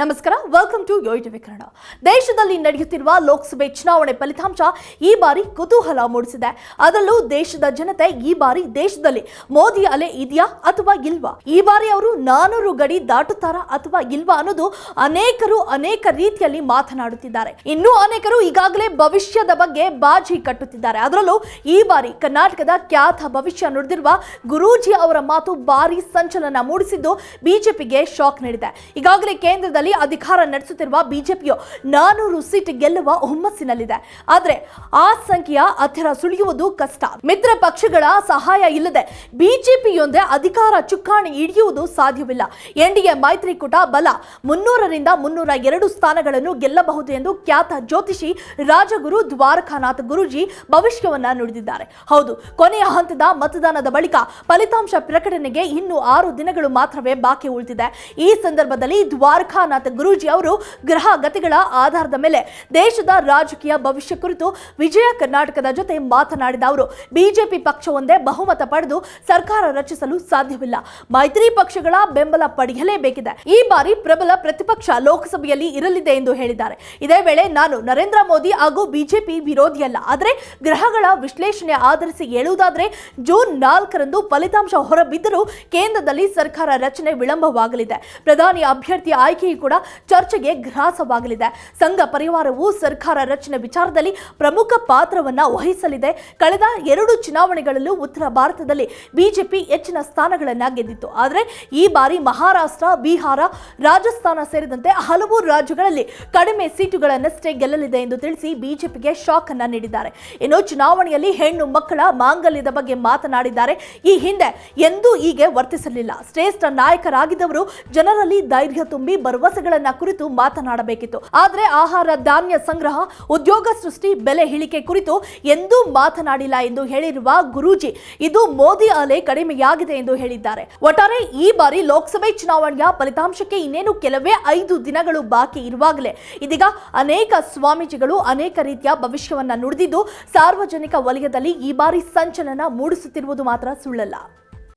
ನಮಸ್ಕಾರ welcome to YoYo TV Kannada ದೇಶದಲ್ಲಿ ನಡೆಯುತ್ತಿರುವ ಲೋಕಸಭೆ ಚುನಾವಣೆ ಫಲಿತಾಂಶ ಈ ಬಾರಿ ಕುತೂಹಲ ಮೂಡಿಸಿದೆ. ಅದರಲ್ಲೂ ದೇಶದ ಜನತೆ ಈ ಬಾರಿ ದೇಶದಲ್ಲಿ ಮೋದಿ ಅಲೆ ಇದೆಯಾ ಅಥವಾ ಇಲ್ವಾ? ಈ ಬಾರಿ ಅವರು ನಾನೂರು ಗಡಿ ದಾಟುತ್ತಾರಾ ಅಥವಾ ಇಲ್ವಾ ಅನ್ನೋದು ಅನೇಕರು ಅನೇಕ ರೀತಿಯಲ್ಲಿ ಮಾತನಾಡುತ್ತಿದ್ದಾರೆ. ಇನ್ನೂ ಅನೇಕರು ಈಗಾಗಲೇ ಭವಿಷ್ಯದ ಬಗ್ಗೆ ಬಾಜಿ ಕಟ್ಟುತ್ತಿದ್ದಾರೆ. ಅದರಲ್ಲೂ ಈ ಬಾರಿ ಕರ್ನಾಟಕದ ಖ್ಯಾತ ಭವಿಷ್ಯ ನುಡಿದಿರುವ ಗುರೂಜಿ ಅವರ ಮಾತು ಭಾರಿ ಸಂಚಲನ ಮೂಡಿಸಿದ್ದು ಬಿಜೆಪಿಗೆ ಶಾಕ್ ನೀಡಿದೆ. ಈಗಾಗಲೇ ಕೇಂದ್ರದಲ್ಲಿ ಅಧಿಕಾರ ನಡೆಸುತ್ತಿರುವ ಬಿಜೆಪಿಯು ನಾನೂರು ಸೀಟ್ ಗೆಲ್ಲುವ ಹುಮ್ಮಸ್ಸಿನಲ್ಲಿದೆ. ಆದರೆ ಆ ಸಂಖ್ಯೆಯ ಹತ್ತಿರ ಸುಳಿಯುವುದು ಕಷ್ಟ. ಮಿತ್ರ ಪಕ್ಷಗಳ ಸಹಾಯ ಇಲ್ಲದೆ ಬಿಜೆಪಿಯೊಂದೇ ಅಧಿಕಾರ ಚುಕ್ಕಾಣಿ ಹಿಡಿಯುವುದು ಸಾಧ್ಯವಿಲ್ಲ. ಎನ್ಡಿಎ ಮೈತ್ರಿಕೂಟ ಬಲ ಮುನ್ನೂರರಿಂದ ಮುನ್ನೂರ ಎರಡು ಸ್ಥಾನಗಳನ್ನು ಗೆಲ್ಲಬಹುದು ಎಂದು ಖ್ಯಾತ ಜ್ಯೋತಿಷಿ ರಾಜಗುರು ದ್ವಾರಕಾನಾಥ್ ಗುರುಜಿ ಭವಿಷ್ಯವನ್ನ ನುಡಿದಿದ್ದಾರೆ. ಹೌದು, ಕೊನೆಯ ಹಂತದ ಮತದಾನದ ಬಳಿಕ ಫಲಿತಾಂಶ ಪ್ರಕಟಣೆಗೆ ಇನ್ನು ಆರು ದಿನಗಳು ಮಾತ್ರವೇ ಬಾಕಿ ಉಳಿದಿದೆ. ಈ ಸಂದರ್ಭದಲ್ಲಿ ದ್ವಾರಕಾನಾಥ್ ಗುರೂಜಿ ಅವರು ಗ್ರಹ ಗತಿಗಳ ಆಧಾರದ ಮೇಲೆ ದೇಶದ ರಾಜಕೀಯ ಭವಿಷ್ಯ ಕುರಿತು ವಿಜಯ ಕರ್ನಾಟಕದ ಜೊತೆ ಮಾತನಾಡಿದ ಅವರು, ಬಿಜೆಪಿ ಪಕ್ಷವೊಂದೇ ಬಹುಮತ ಪಡೆದು ಸರ್ಕಾರ ರಚಿಸಲು ಸಾಧ್ಯವಿಲ್ಲ. ಮೈತ್ರಿ ಪಕ್ಷಗಳ ಬೆಂಬಲ ಪಡೆಯಲೇಬೇಕಿದೆ. ಈ ಬಾರಿ ಪ್ರಬಲ ಪ್ರತಿಪಕ್ಷ ಲೋಕಸಭೆಯಲ್ಲಿ ಇರಲಿದೆ ಎಂದು ಹೇಳಿದ್ದಾರೆ. ಇದೇ ವೇಳೆ ನಾನು ನರೇಂದ್ರ ಮೋದಿ ಹಾಗೂ ಬಿಜೆಪಿ ವಿರೋಧಿಯಲ್ಲ ಆದರೆ ಗ್ರಹಗಳ ವಿಶ್ಲೇಷಣೆ ಆಧರಿಸಿ ಹೇಳುವುದಾದರೆ, ಜೂನ್ ನಾಲ್ಕರಂದು ಫಲಿತಾಂಶ ಹೊರಬಿದ್ದರೂ ಕೇಂದ್ರದಲ್ಲಿ ಸರ್ಕಾರ ರಚನೆ ವಿಳಂಬವಾಗಲಿದೆ. ಪ್ರಧಾನಿ ಅಭ್ಯರ್ಥಿ ಆಯ್ಕೆಯೂ ಕೂಡ ಚರ್ಚೆಗೆ ಗ್ರಾಸವಾಗಲಿದೆ. ಸಂಘ ಪರಿವಾರವು ಸರ್ಕಾರ ರಚನೆ ವಿಚಾರದಲ್ಲಿ ಪ್ರಮುಖ ಪಾತ್ರವನ್ನ ವಹಿಸಲಿದೆ. ಕಳೆದ ಎರಡು ಚುನಾವಣೆಗಳಲ್ಲೂ ಉತ್ತರ ಭಾರತದಲ್ಲಿ ಬಿಜೆಪಿ ಹೆಚ್ಚಿನ ಸ್ಥಾನಗಳನ್ನ ಗೆದ್ದಿತ್ತು. ಆದರೆ ಈ ಬಾರಿ ಮಹಾರಾಷ್ಟ್ರ, ಬಿಹಾರ, ರಾಜಸ್ಥಾನ ಸೇರಿದಂತೆ ಹಲವು ರಾಜ್ಯಗಳಲ್ಲಿ ಕಡಿಮೆ ಸೀಟುಗಳನ್ನಷ್ಟೇ ಗೆಲ್ಲಲಿದೆ ಎಂದು ತಿಳಿಸಿ ಬಿಜೆಪಿಗೆ ಶಾಕ್ ಅನ್ನ ನೀಡಿದ್ದಾರೆ. ಇನ್ನು ಚುನಾವಣೆಯಲ್ಲಿ ಹೆಣ್ಣು ಮಕ್ಕಳ ಮಾಂಗಲ್ಯದ ಬಗ್ಗೆ ಮಾತನಾಡಿದ್ದಾರೆ. ಈ ಹಿಂದೆ ಎಂದೂ ಹೀಗೆ ವರ್ತಿಸಲಿಲ್ಲ. ಶ್ರೇಷ್ಠ ನಾಯಕರಾಗಿದ್ದವರು ಜನರಲ್ಲಿ ಧೈರ್ಯ ತುಂಬಿ ಭರವಸೆಗಳನ್ನ ಕುರಿತು ಮಾತನಾಡಬೇಕಿತ್ತು. ಆದರೆ ಆಹಾರ ಧಾನ್ಯ ಸಂಗ್ರಹ, ಉದ್ಯೋಗ ಸೃಷ್ಟಿ, ಬೆಲೆ ಇಳಿಕೆ ಕುರಿತು ಎಂದೂ ಮಾತನಾಡಿಲ್ಲ ಎಂದು ಹೇಳಿರುವ ಗುರೂಜಿ. ಇದು ಮೋದಿ ಅಲೆ ಕಡಿಮೆಯಾಗಿದೆ ಎಂದು ಹೇಳಿದ್ದಾರೆ. ಒಟ್ಟಾರೆ ಈ ಬಾರಿ ಲೋಕಸಭೆ ಚುನಾವಣೆಯ ಫಲಿತಾಂಶಕ್ಕೆ ಇನ್ನೇನು ಕೆಲವೇ ಐದು ದಿನಗಳು ಬಾಕಿ ಇರುವಾಗಲೇ. ಇದೀಗ ಅನೇಕ ಸ್ವಾಮೀಜಿಗಳು ಅನೇಕ ರೀತಿಯ ಭವಿಷ್ಯವನ್ನ ನುಡಿದಿದ್ದು, ಸಾರ್ವಜನಿಕ ವಲಯದಲ್ಲಿ ಈ ಬಾರಿ ಸಂಚಲನ ಮೂಡಿಸುತ್ತಿರುವುದು ಮಾತ್ರ ಸುಳ್ಳಲ್ಲ.